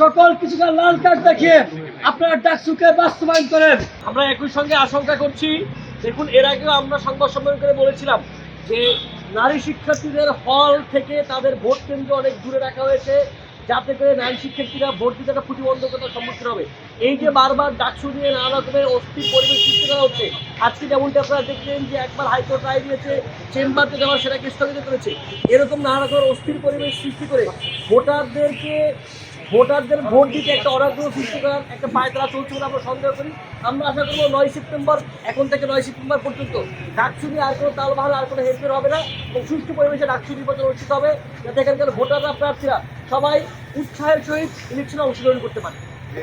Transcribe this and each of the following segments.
সকল কিছুকে লাল কার্ড দেখিয়ে আপনারা ডাকসুকে বাস্তবায়ন করেন। আমরা একই সঙ্গে আশঙ্কা করছি, দেখুন, এর আগেও আমরা সংবাদ সম্মেলন করে বলেছিলাম যে নারী শিক্ষার্থীদের হল থেকে তাদের ভোট কেন্দ্র অনেক দূরে রাখা হয়েছে, যাতে করে নারী শিক্ষার্থীরা ভোট দিতে একটা প্রতিবন্ধকতার সম্মুখীন হবে। এই যে বারবার ডাকসু নিয়ে নানা রকমের অস্থির পরিবেশ সৃষ্টি করা হচ্ছে, আজকে যেমনটি আপনারা দেখলেন যে একবার হাইকোর্ট রায় দিয়েছে, চেম্বারতে যাওয়ার সেটাকে স্থগিত করেছে, এরকম নানা রকমের অস্থির পরিবেশ সৃষ্টি করে ভোটারদেরকে ভোটারদের ভোট দিতে একটা অনাগ্রহ সৃষ্টি করার একটা পায়তারা চলছে বলে আমরা সন্দেহ করি। আমরা আশা করব নয় সেপ্টেম্বর, এখন থেকে নয় সেপ্টেম্বর পর্যন্ত ডাকসু আর কোনো তাল বাহাল আর কোনো হেরফের হবে না এবং সুষ্ঠু পরিবেশে ডাকসু নির্বাচন অনুষ্ঠিত হবে যাতে এখানকার ভোটাররা, প্রার্থীরা সবাই উৎসাহের সহিত ইলেকশনে অংশগ্রহণ করতে পারে।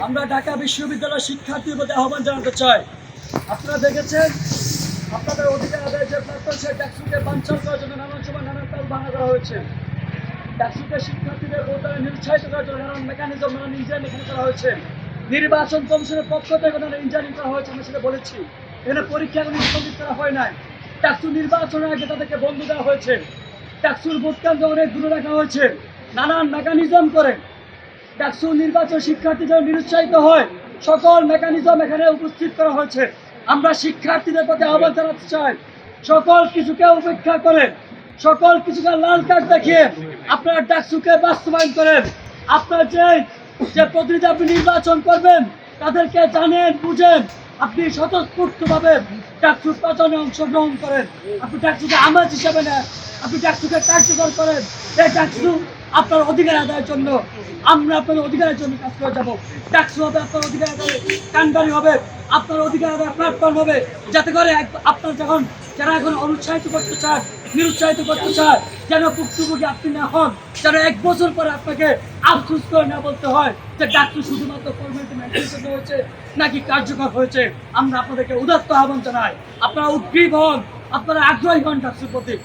আমরা ঢাকা বিশ্ববিদ্যালয়ের শিক্ষার্থীর প্রতি আহ্বান জানাতে চাই। আপনারা দেখেছেন, আপনাদের অধিকার আদায় যে প্রাক্তন সে ট্যাক্সিকে বাঞ্ছাল করার জন্য নানান সময় নানান তাল বাহানা করা হয়েছে। ট্যাক্সিকে শিক্ষার্থীদের ভোটারে নিরুৎসাহিত করার জন্য নানান মেকানিজম নানান ইঞ্জিনিয়ারিং এখানে করা হয়েছে। নির্বাচন কমিশনের পক্ষ থেকে নানান ইঞ্জিনিয়ারিং করা হয়েছে, আমরা সেটা বলেছি। এখানে পরীক্ষা কোনো স্থগিত করা হয় নাই। ট্যাক্সু নির্বাচনের আগে তাদেরকে বন্ধ দেওয়া হয়েছে। ট্যাক্সুর ভোট কেন্দ্র অনেক দূরে রাখা হয়েছে। নানান মেকানিজম করে ডাকসু নির্বাচন শিক্ষার্থীদের নিরুৎসাহিত হয়। সকল মেকানিজম এখানে উপস্থিত করা হয়েছে। আমরা শিক্ষার্থীদের প্রতি আহ্বান জানাতে চাই। সকল কিছুকে উপেক্ষা করে সকল কিছুকে লাল কার্ড দেখিয়ে আপনারা ডাকসুকে বাস্তবায়ন করেন। আপনার যে যে প্রতিনিধি আপনি নির্বাচন করবেন, তাদেরকে জানেন, বুঝেন। আপনি স্বতঃস্ফূর্তভাবে ডাকসু প্রচারণে অংশগ্রহণ করেন। আপনি ডাকসুকে আমাজ হিসাবে নেন। আপনি ডাকসুকে কার্যকর করেন। এই ডাকসু আপনার অধিকার আদায়ের জন্য। আমরা আপনার অধিকারের জন্য কাজ করে যাব। ট্যাক্স হবে আপনার অধিকার আদায় কান্ডারি হবে। আপনার অধিকার আদায় প্ল্যাটফর্ম হবে। যাতে করে আপনার যখন যারা এখন অনুৎসাহিত করতে চায় নিরুৎসাহিত করতে চায়, যেন ভুক্তভোগী আপনি না হন, যেন এক বছর পরে আপনাকে আফসুস করে না বলতে হয় যে ডাক্তার শুধুমাত্র ফর্মালিটি মেনটেন হয়েছে, নাকি কার্যকর হয়েছে। আমরা আপনাদেরকে উদাত্ত আহ্বান জানাই। আপনারা উদ্গ্রীব হন, আপনারা আগ্রহী হন ডাক্তার প্রতি।